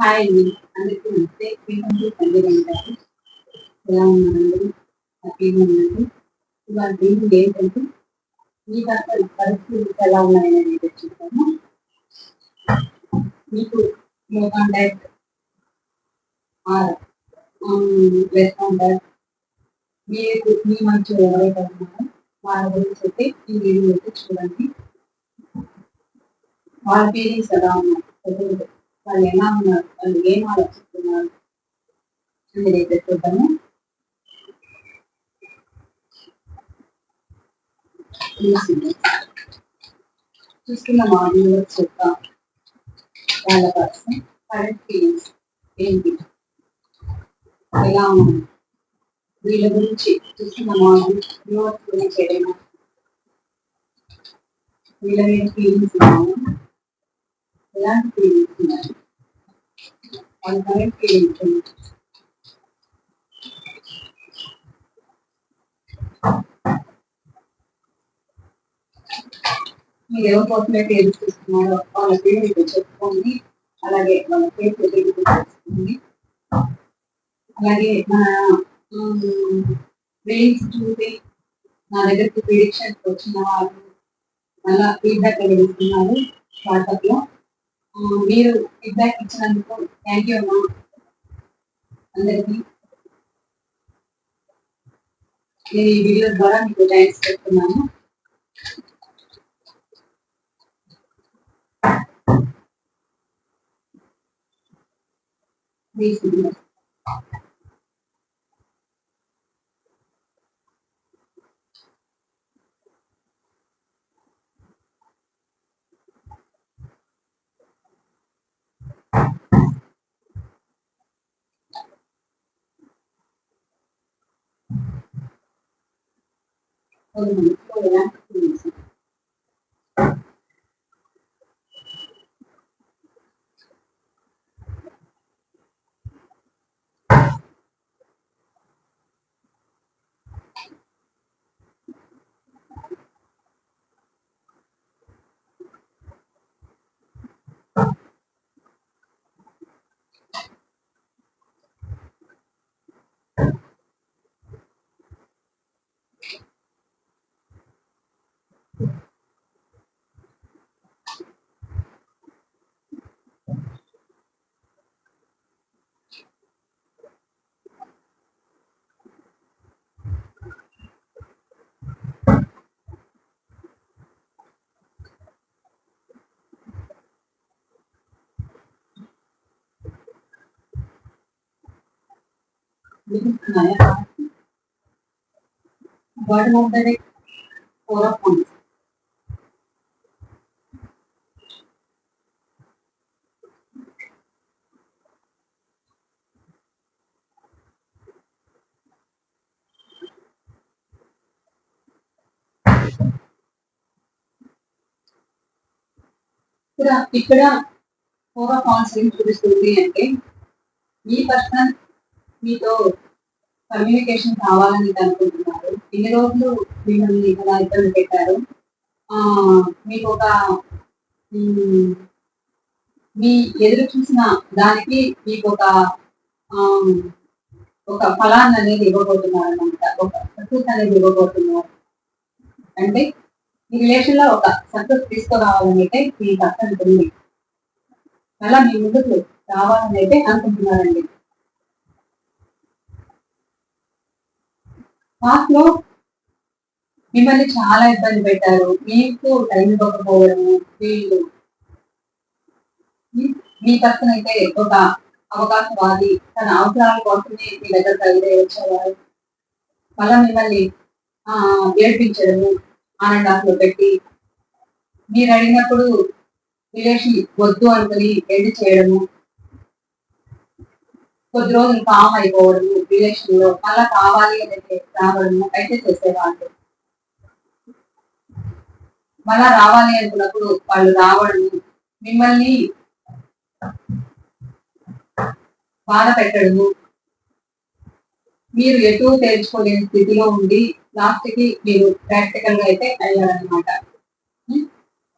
Hi అండి అందరికీ నమస్తే వెల్కమ్ టు గారు ఎలా ఉన్నారండి? హ్యాపీగా ఇవాళ ఏంటంటే మీ దాకా పరిస్థితులు ఎలా ఉన్నాయని చూస్తాము మీకు no contact or less contact మీకు మీ మంచి ఎవరైతే ఉన్నారో వాళ్ళ గురించి అయితే ఈ వీడియో అయితే చూడండి. వాళ్ళ ఫీలింగ్స్ ఎలా ఉన్నాయి వాళ్ళు ఎలా ఉన్నారు? వాళ్ళు ఏం ఆలోచిస్తున్నారు? అనేది చూద్దాము. చూస్తున్న. మా వ్యూవర్స్ యొక్క వాళ్ళ పర్సన్ కరెంట్ ఫీలింగ్స్ ఏంటి? ఎలా ఉంది? వీళ్ళ గురించి చూస్తున్న మా వ్యూవర్స్ గురించి ఏదైనా? వీళ్ళ మీద ఫీలింగ్స్ ఉన్నాయా? ఎలాంటి ఫీలింగ్స్ ఉన్నాయి? మీరు ఎవరి కోసమే పేరు చూస్తున్నారో వాళ్ళ పేరు మీకు చెప్పుకోండి. అలాగే వాళ్ళ పేరు అలాగే మన రీల్స్ చూసి నా దగ్గరికి ప్రిడిక్షన్ వచ్చిన వాళ్ళు మళ్ళా ఫీడ్బ్యాక్ ఇస్తున్నారు వాట్సాప్లో మీరు ఫీడ్బ్యాక్ ఇచ్చినందుకు థ్యాంక్ యూ అమ్మా. అందరికి. నేను ఈ వీడియో ద్వారా మీకు థ్యాంక్స్ చెప్తున్నాను. Please bottom これは。word of direct four of point ఇక్కడ ఇక్కడ ఫోర్ ఆఫ్ ఆన్స్ ఏం చూపిస్తుంది అంటే మీ పర్సన్ మీతో కమ్యూనికేషన్ కావాలని అనుకుంటున్నారు. ఇన్ని రోజులు మిమ్మల్ని ఇలా ఇబ్బంది పెట్టారు. మీకు ఒక మీ ఎదురు చూసిన దానికి మీకు ఒక ఒక ఫలాన్ని అనేది ఇవ్వబోతున్నారు అనమాట ఒక ప్రకృతి అనేది ఇవ్వబోతున్నారు. అంటే ఈ రిలేషన్లో ఒక సక్సెస్ తీసుకురావాలని అయితే మీకు అర్థం ఉంది అలా మీ ముందుకు రావాలని అయితే అనుకుంటున్నారండి పాస్ట్ మిమ్మల్ని చాలా ఇబ్బంది పెట్టారు. మీకు టైం ఇవ్వకపోవడము వీళ్ళు మీ పక్కన అయితే ఒక అవకాశవాది. తన అవసరాల కోసమే మీ దగ్గర కలిగే వచ్చేవారు. మళ్ళా మిమ్మల్ని ఏడ్పించడము ఆనందాలు పెట్టి మీరు అడిగినప్పుడు రిలేషన్ వద్దు అనుకుని ఎండ్ చేయడము? కొద్ది రోజులు కామ్ అయిపోవడము రిలేషన్లో మళ్ళా కావాలి అనేది రావడము అయితే చేసేవాళ్ళు. మళ్ళా రావాలి అనుకున్నప్పుడు వాళ్ళు రావడము మిమ్మల్ని బాధ పెట్టడము. మీరు ఎటు తేల్చుకోలేని స్థితిలో ఉండి లాస్ట్కి మీరు ప్రాక్టికల్గా అయితే అయ్యారనమాట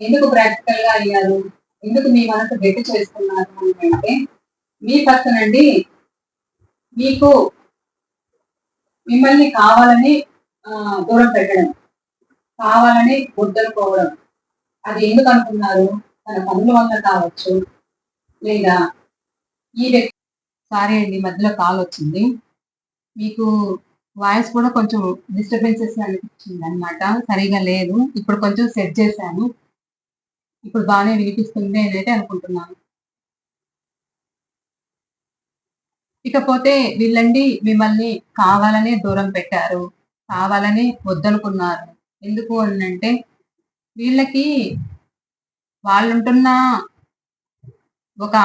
ఎందుకు ప్రాక్టికల్గా అయ్యారు? ఎందుకు మీ మనసు గట్టి చేసుకున్నారు అంటే మీ పర్సన్ అండి మీకు మిమ్మల్ని కావాలని దూరం పెట్టడం కావాలని ముద్దలుకోవడం అది ఎందుకు అనుకున్నారు? తన పనుల వల్ల కావచ్చు లేదా ఈ వ్యక్తి సారీ అండి మధ్యలో కాల్ వచ్చింది. మీకు వాయిస్ కూడా కొంచెం డిస్టర్బెన్సెస్ అనిపించింది అనమాట సరిగా లేదు. ఇప్పుడు కొంచెం సెట్ చేశాను. ఇప్పుడు బాగానే వినిపిస్తుంది అయితే అనుకుంటున్నాను. ఇకపోతే వీళ్ళండి మిమ్మల్ని కావాలనే దూరం పెట్టారు. కావాలని వద్దనుకున్నారు. ఎందుకు అని అంటే వీళ్ళకి వాళ్ళుంటున్న ఒక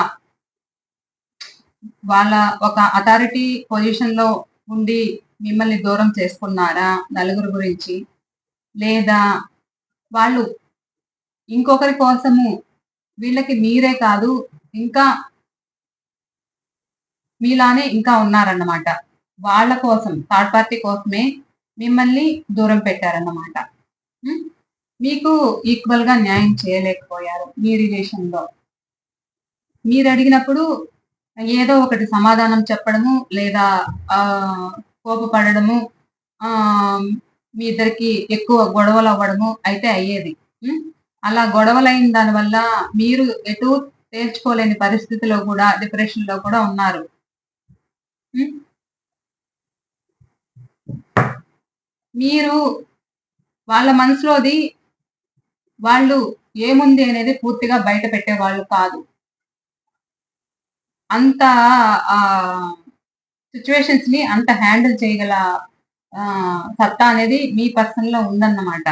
వాళ్ళ ఒక అథారిటీ పొజిషన్లో ఉండి మిమ్మల్ని దూరం చేసుకున్నారా నలుగురు గురించి? లేదా వాళ్ళు ఇంకొకరి కోసము వీళ్ళకి మీరే కాదు ఇంకా మీలానే ఇంకా ఉన్నారన్నమాట. వాళ్ళ కోసం థర్డ్ పార్టీ కోసమే మిమ్మల్ని దూరం పెట్టారన్నమాట. మీకు ఈక్వల్గా న్యాయం చేయలేకపోయారు మీ రిలేషన్లో మీరు అడిగినప్పుడు ఏదో ఒకటి సమాధానం చెప్పడము లేదా కోపపడము ఆ మీ ఇద్దరికి ఎక్కువ గొడవలు అవ్వడము అయితే అయ్యేది. అలా గొడవలైన దానివల్ల మీరు ఎటు తేల్చుకోలేని పరిస్థితిలో కూడా డిప్రెషన్లో కూడా ఉన్నారు. మీరు వాళ్ళ మనసులోది వాళ్ళు ఏముంది అనేది పూర్తిగా బయట పెట్టే వాళ్ళు కాదు. అంత ఆ సిచ్యువేషన్స్ని అంత హ్యాండిల్ చేయగల సత్తా అనేది మీ పర్సన్లో ఉందన్నమాట.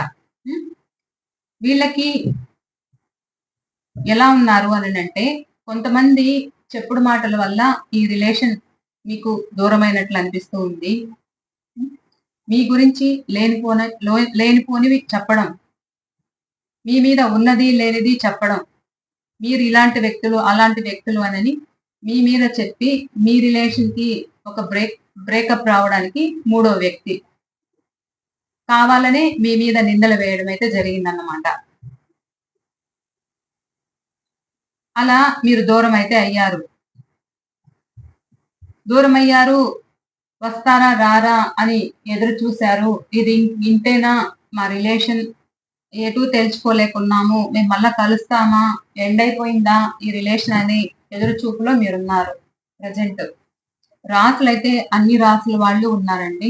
వీళ్ళకి ఎలా ఉన్నారు అని అంటే కొంతమంది చెప్పుడు మాటల వల్ల ఈ రిలేషన్ మీకు దూరమైనట్లు అనిపిస్తూ ఉంది. మీ గురించి లేనిపోన లేనిపోనివి చెప్పడం మీ మీద ఉన్నది లేనిది చెప్పడం మీరు ఇలాంటి వ్యక్తులు అలాంటి వ్యక్తులు అని మీ మీద చెప్పి మీ రిలేషన్కి ఒక బ్రేక్ బ్రేకప్ రావడానికి మూడో వ్యక్తి. కావాలనే మీ మీద నిందలు వేయడం అయితే జరిగిందన్నమాట. అలా మీరు దూరం అయితే అయ్యారు. దూరం అయ్యారు వస్తారా రారా అని ఎదురు చూశారు. ఇది ఇంతేనా మా రిలేషన్ ఎటు తెలుసుకోలేకున్నాము మేము మళ్ళా కలుస్తామా? ఎండ్ అయిపోయిందా? ఈ రిలేషన్ అని ఎదురు చూపులో మీరున్నారు. ప్రజెంట్ రాసులు అయితే అన్ని రాసుల వాళ్ళు ఉన్నారండి.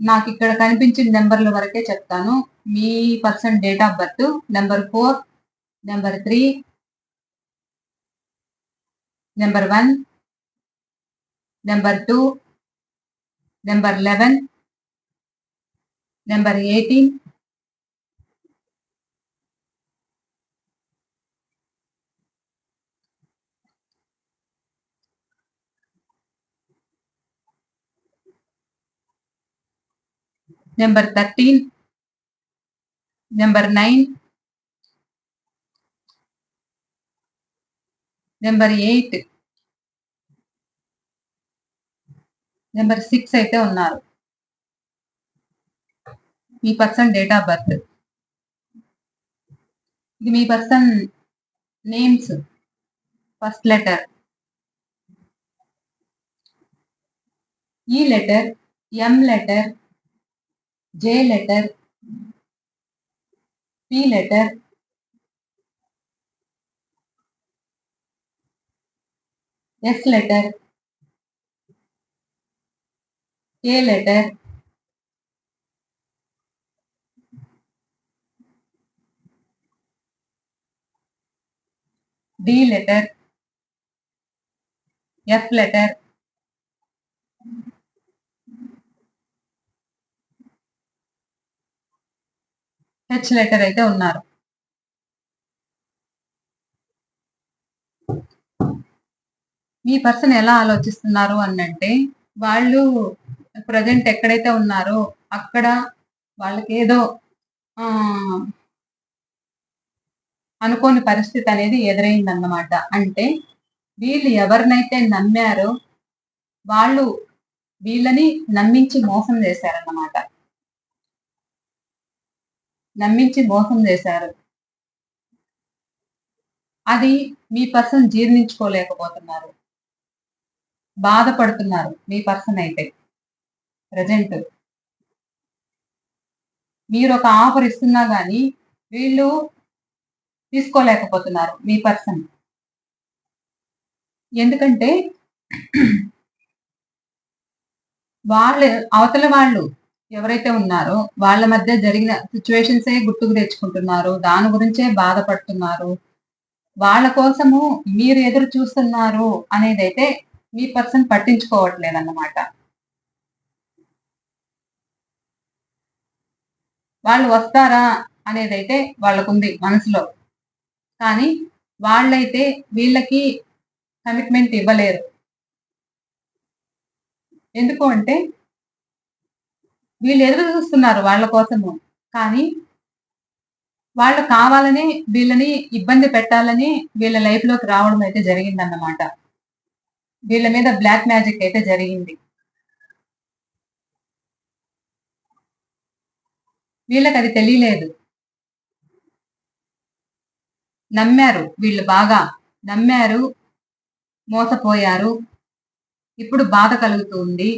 నాకు ఇక్కడ కనిపించిన నెంబర్ల వరకే చెప్తాను. మీ person date of birth number four number three number one number two number eleven number eighteen number thirteen number nine number eight number six అయితే ఉన్నారు. మీ పర్సన్ డేట్ ఆఫ్ బర్త్ ఇది మీ person names first letter E letter M letter J letter P letter S letter K letter D letter F letter H letter అయితే ఉన్నారు. మీ person ఎలా ఆలోచిస్తున్నారు అనంటే వాళ్ళు ప్రజెంట్ ఎక్కడైతే ఉన్నారో అక్కడ వాళ్ళకి ఏదో ఆ, అనుకోని పరిస్థితి అనేది ఎదురైందన్నమాట. అంటే వీళ్ళు ఎవరినైతే నమ్మారో వాళ్ళు వీళ్ళని నమ్మించి మోసం చేశారన్నమాట. నమ్మించి మోసం చేశారు. అది మీ పర్సన్ జీర్ణించుకోలేకపోతున్నారు. బాధపడుతున్నారు మీ పర్సన్ అయితే. ప్రజెంట్. మీరు ఒక ఆఫర్ ఇస్తున్నా కానీ వీళ్ళు తీసుకోలేకపోతున్నారు మీ పర్సన్. ఎందుకంటే వాళ్ళు అవతల వాళ్ళు ఎవరైతే ఉన్నారో వాళ్ళ మధ్య జరిగిన సిచ్యువేషన్సే గుర్తుకు తెచ్చుకుంటున్నారు దాని గురించే బాధపడుతున్నారు. వాళ్ళ కోసము మీరు ఎదురు చూస్తున్నారు అనేది అయితే మీ పర్సన్ పట్టించుకోవట్లేదు అన్నమాట వాళ్ళు వస్తారా అనేది అయితే వాళ్ళకుంది మనసులో. కానీ వాళ్ళైతే వీళ్ళకి కమిట్మెంట్ ఇవ్వలేరు. ఎందుకు అంటే వీళ్ళు ఎదురు చూస్తున్నారు వాళ్ళ కోసము. కానీ వాళ్ళు కావాలని వీళ్ళని ఇబ్బంది పెట్టాలని వీళ్ళ లైఫ్లోకి రావడం అయితే జరిగిందన్నమాట. వీళ్ళ మీద బ్లాక్ మ్యాజిక్ అయితే జరిగింది. వీళ్ళకి అది తెలియలేదు. నమ్మారు వీళ్ళు బాగా. నమ్మారు మోసపోయారు. ఇప్పుడు బాధ కలుగుతుంది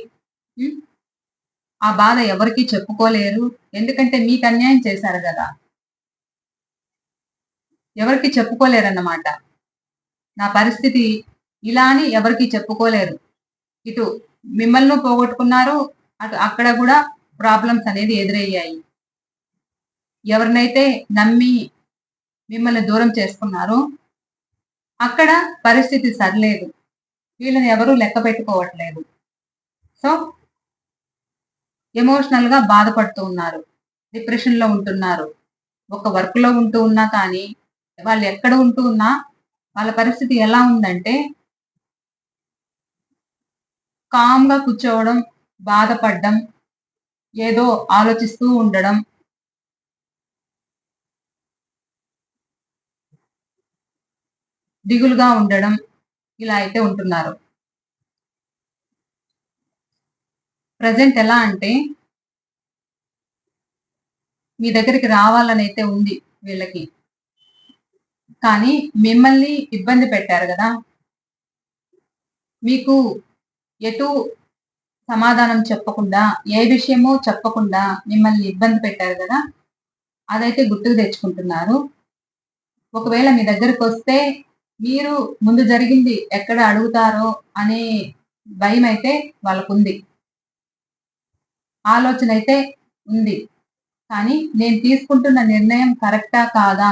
ఆ బాధ ఎవరికి చెప్పుకోలేరు. ఎందుకంటే మీకు అన్యాయం చేశారు కదా. ఎవరికి చెప్పుకోలేరన్నమాట. నా పరిస్థితి ఇలా అని ఎవరికి చెప్పుకోలేరు. ఇటు మిమ్మల్ని పోగొట్టుకున్నారు. అటు అక్కడ కూడా ప్రాబ్లమ్స్ అనేది ఎదురయ్యాయి. ఎవరినైతే నమ్మి మిమ్మల్ని దూరం చేసుకున్నారో అక్కడ పరిస్థితి సరిలేదు. వీళ్ళని ఎవరూ లెక్క పెట్టుకోవట్లేదు. సో ఎమోషనల్గా బాధపడుతూ ఉన్నారు. డిప్రెషన్లో ఉంటున్నారు. ఒక వర్క్లో ఉంటూ ఉన్నా కానీ వాళ్ళు ఎక్కడ ఉంటూ ఉన్నా వాళ్ళ పరిస్థితి ఎలా ఉందంటే కామ్గా కూర్చోవడం బాధపడడం ఏదో ఆలోచిస్తూ ఉండడం. దిగులుగా ఉండడం ఇలా అయితే ఉంటున్నారు. ప్రజెంట్ ఎలా అంటే మీ దగ్గరికి రావాలని అయితే ఉంది వీళ్ళకి. కానీ మిమ్మల్ని ఇబ్బంది పెట్టారు కదా. మీకు ఎటు సమాధానం చెప్పకుండా ఏ విషయమో చెప్పకుండా మిమ్మల్ని ఇబ్బంది పెట్టారు కదా. అదైతే గుర్తుకు తెచ్చుకుంటున్నారు. ఒకవేళ మీ దగ్గరకు వస్తే మీరు ముందు జరిగింది ఎక్కడ అడుగుతారో అనే భయం అయితే వాళ్ళకుంది. ఆలోచన అయితే ఉంది. కానీ నేను తీసుకుంటున్న నిర్ణయం కరెక్టా కాదా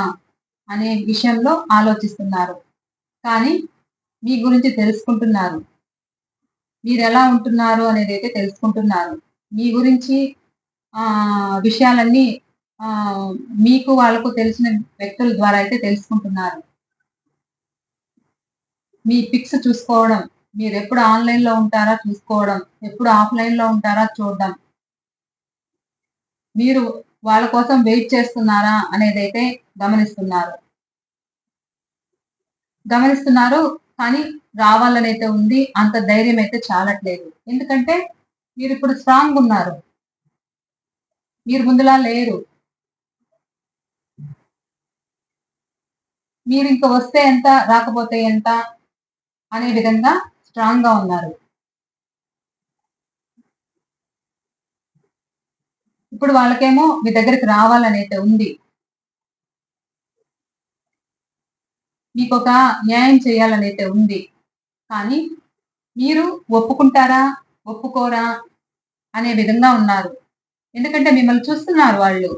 అనే విషయంలో ఆలోచిస్తున్నారు. కానీ మీ గురించి తెలుసుకుంటున్నారు. మీరు ఎలా ఉంటున్నారు అనేది అయితే తెలుసుకుంటున్నారు. మీ గురించి విషయాలన్నీ మీకు వాళ్ళకు తెలిసిన వ్యక్తుల ద్వారా అయితే తెలుసుకుంటున్నారు. మీ పిక్స్ చూసుకోవడం మీరు ఎప్పుడు ఆన్లైన్లో ఉంటారా చూసుకోవడం ఎప్పుడు ఆఫ్లైన్లో ఉంటారా చూడడం మీరు వాళ్ళ కోసం వెయిట్ చేస్తున్నారా అనేది అయితే గమనిస్తున్నారు. గమనిస్తున్నారు కానీ రావాలని అయితే ఉంది అంత ధైర్యం అయితే చాలట్లేదు. ఎందుకంటే మీరు ఇప్పుడు స్ట్రాంగ్ ఉన్నారు. మీరు ముందులా లేరు. మీరు ఇంకా వస్తే ఎంత రాకపోతే ఎంత అనే విధంగా స్ట్రాంగ్గా ఉన్నారు. ఇప్పుడు వాళ్ళకేమో మీ దగ్గరికి రావాలని అయితే ఉంది. మీకు ఒక న్యాయం చేయాలని అయితే ఉంది. కానీ మీరు ఒప్పుకుంటారా ఒప్పుకోరా అనే విధంగా ఉన్నారు. ఎందుకంటే మిమ్మల్ని చూస్తున్నారు వాళ్ళు.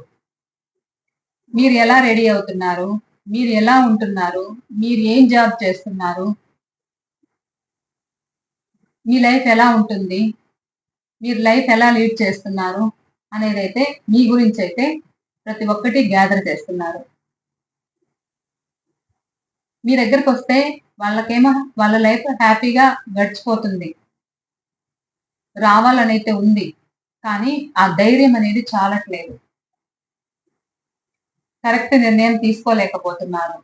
మీరు ఎలా రెడీ అవుతున్నారు? మీరు ఎలా ఉంటున్నారు? మీరు ఏం జాబ్ చేస్తున్నారు? మీ లైఫ్ ఎలా ఉంటుంది? మీరు లైఫ్ ఎలా లీడ్ చేస్తున్నారు? అనేది అయితే మీ గురించి అయితే ప్రతి ఒక్కటి గ్యాదర్ చేస్తున్నారు. మీ దగ్గరకు వస్తే వాళ్ళకేమో వాళ్ళ లైఫ్ హ్యాపీగా గడిచిపోతుంది. రావాలని అయితే ఉంది కానీ ఆ ధైర్యం అనేది చాలట్లేదు. కరెక్ట్ నిర్ణయం తీసుకోలేకపోతున్నారు.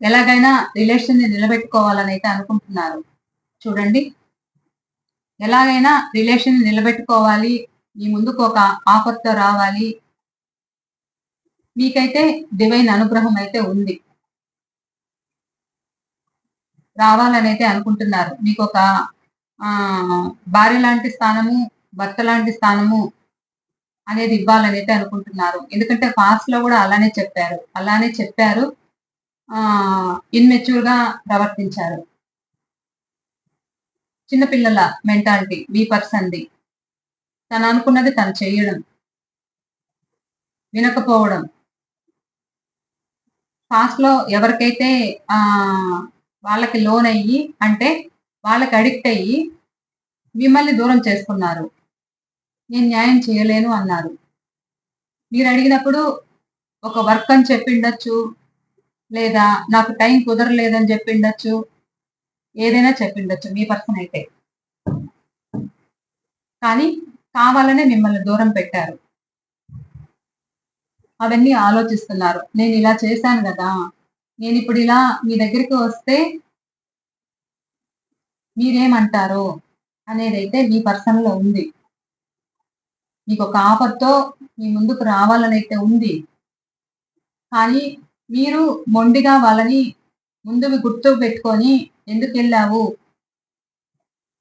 ఎలాగైనా రిలేషన్ని నిలబెట్టుకోవాలని అయితే అనుకుంటున్నారు. చూడండి. ఎలాగైనా రిలేషన్ నిలబెట్టుకోవాలి మీ ముందుకు ఒక ఆఫర్తో రావాలి. మీకైతే డివైన్ అనుగ్రహం అయితే ఉంది. రావాలని అయితే అనుకుంటున్నారు. మీకు ఒక భార్య లాంటి స్థానము భర్త లాంటి స్థానము అనేది ఇవ్వాలని అయితే అనుకుంటున్నారు. ఎందుకంటే ఫాస్ట్లో కూడా అలానే చెప్పారు. అలానే చెప్పారు. ఇన్మెచ్యూర్గా ప్రవర్తించారు. చిన్నపిల్లల మెంటాలిటీ మీ పర్సన్ది. తను అనుకున్నది తను చేయడం. వినకపోవడం. లో ఎవరికైతే వాళ్ళకి లోన్ అయ్యి అంటే వాళ్ళకి అడిక్ట్ అయ్యి మిమ్మల్ని దూరం చేసుకున్నారు. నేను న్యాయం చేయలేను అన్నారు. మీరు అడిగినప్పుడు ఒక వర్క్ అని చెప్పిండొచ్చు లేదా నాకు టైం కుదరలేదని చెప్పిండొచ్చు ఏదైనా చెప్పిండొచ్చు మీ పర్సన్ అయితే. కానీ కావాలనే మిమ్మల్ని దూరం పెట్టారు. అవన్నీ ఆలోచిస్తున్నారు. నేను ఇలా చేశాను కదా నేను ఇప్పుడు ఇలా మీ దగ్గరికి వస్తే మీరేమంటారు అనేది అయితే మీ పర్సన్లో ఉంది. మీకు ఒక ఆఫర్తో మీ ముందుకు రావాలని అయితే ఉంది. కానీ మీరు మొండిగా వాళ్ళని ముందుకు గుర్తు పెట్టుకొని ఎందుకు వెళ్ళావు?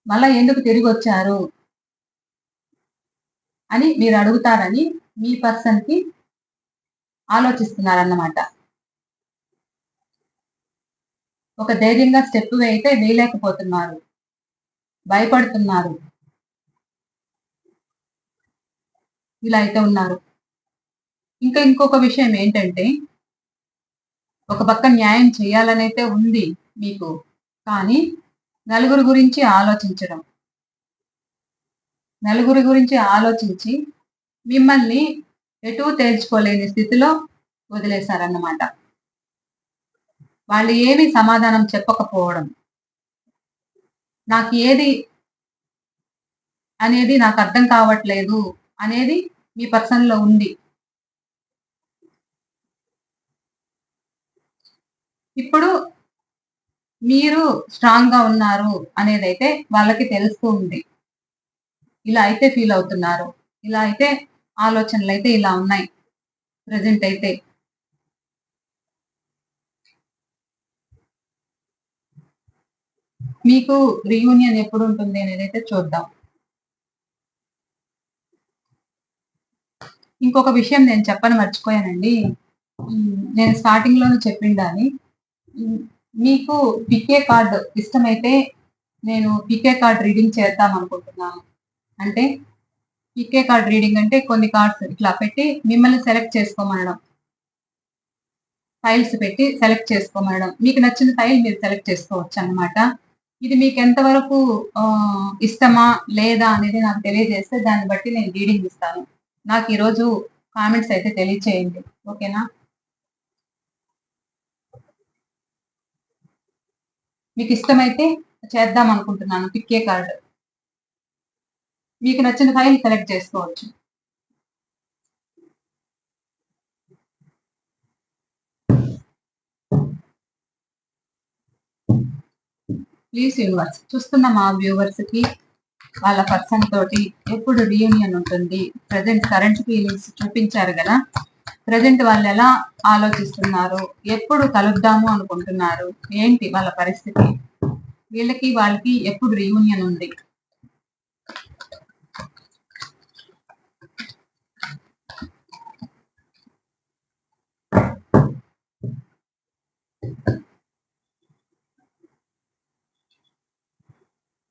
మళ్ళా ఎందుకు తిరిగి వచ్చారు? అని మీరు అడుగుతారని మీ పర్సన్కి ఆలోచిస్తున్నారన్నమాట. ఒక ధైర్యంగా స్టెప్ వేయితే వేయలేకపోతున్నారు. భయపడుతున్నారు. ఇలా అయితే ఉన్నారు. ఇంకా ఇంకొక విషయం ఏంటంటే ఒక పక్క న్యాయం చేయాలనైతే ఉంది మీకు కానీ నలుగురు గురించి ఆలోచించడం. నలుగురి గురించి ఆలోచించి మిమ్మల్ని ఎటు తేల్చుకోలేని స్థితిలో వదిలేశారన్నమాట. వాళ్ళు ఏమి సమాధానం చెప్పకపోవడం. నాకు ఏది అనేది నాకు అర్థం కావట్లేదు అనేది మీ పర్సన్లో ఉంది. ఇప్పుడు మీరు స్ట్రాంగ్గా ఉన్నారు అనేది అయితే వాళ్ళకి తెలుస్తూ ఉంది. ఇలా అయితే ఫీల్ అవుతున్నారు. ఇలా అయితే ఆలోచనలు అయితే ఇలా ఉన్నాయి. ప్రజెంట్ అయితే. మీకు రీయూనియన్ ఎప్పుడు ఉంటుంది అనేది అయితే చూద్దాం. ఇంకొక విషయం నేను చెప్పని మర్చిపోయానండి. నేను స్టార్టింగ్లోనే చెప్పిండాలి మీకు పికే కార్డ్ ఇష్టమైతే నేను పికే కార్డ్ రీడింగ్ చేద్దాం అనుకుంటున్నాను. అంటే పికే కార్డ్ రీడింగ్ అంటే కొన్ని కార్డ్స్ ఇట్లా పెట్టి మిమ్మల్ని సెలెక్ట్ చేసుకోమనడం. ఫైల్స్ పెట్టి సెలెక్ట్ చేసుకోమనడం. మీకు నచ్చిన ఫైల్ మీరు సెలెక్ట్ చేసుకోవచ్చు అనమాట ఇది మీకు ఎంతవరకు ఇష్టమా లేదా అనేది నాకు తెలియజేస్తే దాన్ని బట్టి నేను రీడింగ్ ఇస్తాను. నాకు ఈరోజు కామెంట్స్ అయితే తెలియచేయండి. ఓకేనా? మీకు ఇష్టమైతే చేద్దాం అనుకుంటున్నాను. పిక్కే కార్డ్ మీకు నచ్చిన ఫైల్ సెలెక్ట్ చేసుకోవచ్చు. ప్లీజ్ యూనివర్స్ చూస్తున్న మా వ్యూవర్స్కి వాళ్ళ పర్సన్ తోటి ఎప్పుడు రీయూనియన్ ఉంటుంది? ప్రజెంట్ కరెంట్ ఫీలింగ్స్ చూపించారు కదా? ప్రజెంట్ వాళ్ళు ఎలా ఆలోచిస్తున్నారు? ఎప్పుడు కలుద్దాము అనుకుంటున్నారు? ఏంటి వాళ్ళ పరిస్థితి? వీళ్ళకి వాళ్ళకి ఎప్పుడు రీయూనియన్ ఉంది?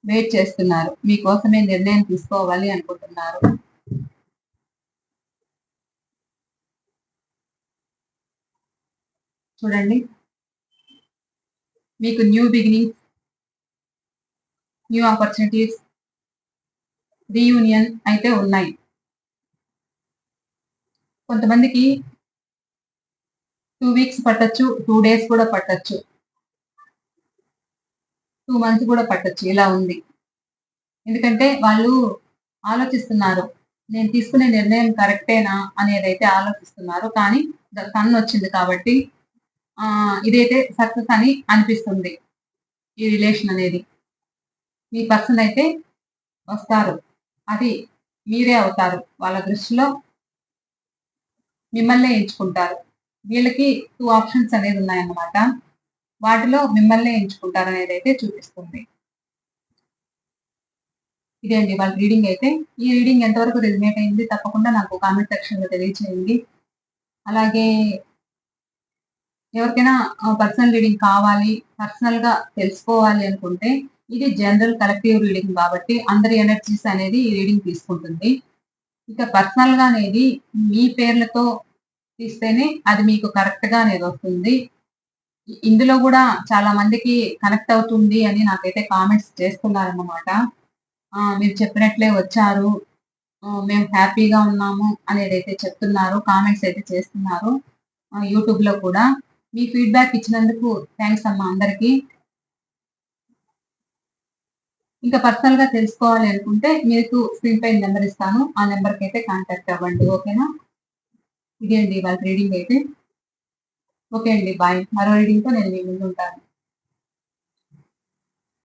వెయిట్ చేస్తున్నారు. మీకోసమే నిర్ణయం తీసుకోవాలి అనుకుంటున్నారు. చూడండి. మీకు new beginning new opportunities reunion అయితే ఉన్నాయి. కొంతమందికి టూ వీక్స్ పట్టచ్చు టూ డేస్ కూడా పట్టచ్చు. టూ మంత్స్ కూడా పట్టచ్చు ఇలా ఉంది. ఎందుకంటే వాళ్ళు ఆలోచిస్తున్నారు నేను తీసుకునే నిర్ణయం కరెక్టేనా అనేది అయితే ఆలోచిస్తున్నారు. కానీ సన్ వచ్చింది కాబట్టి ఇదైతే సక్సెస్ అని అనిపిస్తుంది ఈ రిలేషన్ అనేది. మీ పర్సన్ అయితే వస్తారు. అది మీరే అవుతారు. వాళ్ళ దృష్టిలో మిమ్మల్నే ఎంచుకుంటారు. వీళ్ళకి టూ ఆప్షన్స్ అనేది ఉన్నాయన్నమాట. వాటిలో మిమ్మల్నే ఎంచుకుంటారు అనేది అయితే చూపిస్తుంది. ఇదే అండి వాళ్ళ రీడింగ్ అయితే. ఈ రీడింగ్ ఎంతవరకు రిజనేట్ అయింది? తప్పకుండా నాకు కామెంట్ సెక్షన్లో తెలియచేయండి. అలాగే ఎవరికైనా పర్సనల్ రీడింగ్ కావాలి పర్సనల్గా తెలుసుకోవాలి అనుకుంటే ఇది జనరల్ కలెక్టివ్ రీడింగ్ కాబట్టి అందరి ఎనర్జీస్ అనేది ఈ రీడింగ్ తీసుకుంటుంది. ఇక పర్సనల్గా అనేది మీ పేర్లతో తీస్తేనే అది మీకు కరెక్ట్గా అనేది వస్తుంది. ఇందులో కూడా చాలా మందికి కనెక్ట్ అవుతుంది అని నాకైతే కామెంట్స్ చేస్తున్నారన్నమాట. మీరు చెప్పినట్లే వచ్చారు మేము హ్యాపీగా ఉన్నాము అనేది అయితే చెప్తున్నారు కామెంట్స్ అయితే చేస్తున్నారు యూట్యూబ్లో కూడా. మీ ఫీడ్బ్యాక్ ఇచ్చినందుకు థ్యాంక్స్ అమ్మా అందరికి. ఇంకా పర్సనల్గా తెలుసుకోవాలి అనుకుంటే మీకు స్క్రీన్ పై నెంబర్ ఇస్తాను. ఆ నెంబర్కి అయితే కాంటాక్ట్ అవ్వండి ఓకేనా ఇదే అండి వాళ్ళ రీడింగ్ అయితే. ఓకే అండి బాయ్ మరో రీడింగ్తో నేను మీ ముందు ఉంటాను.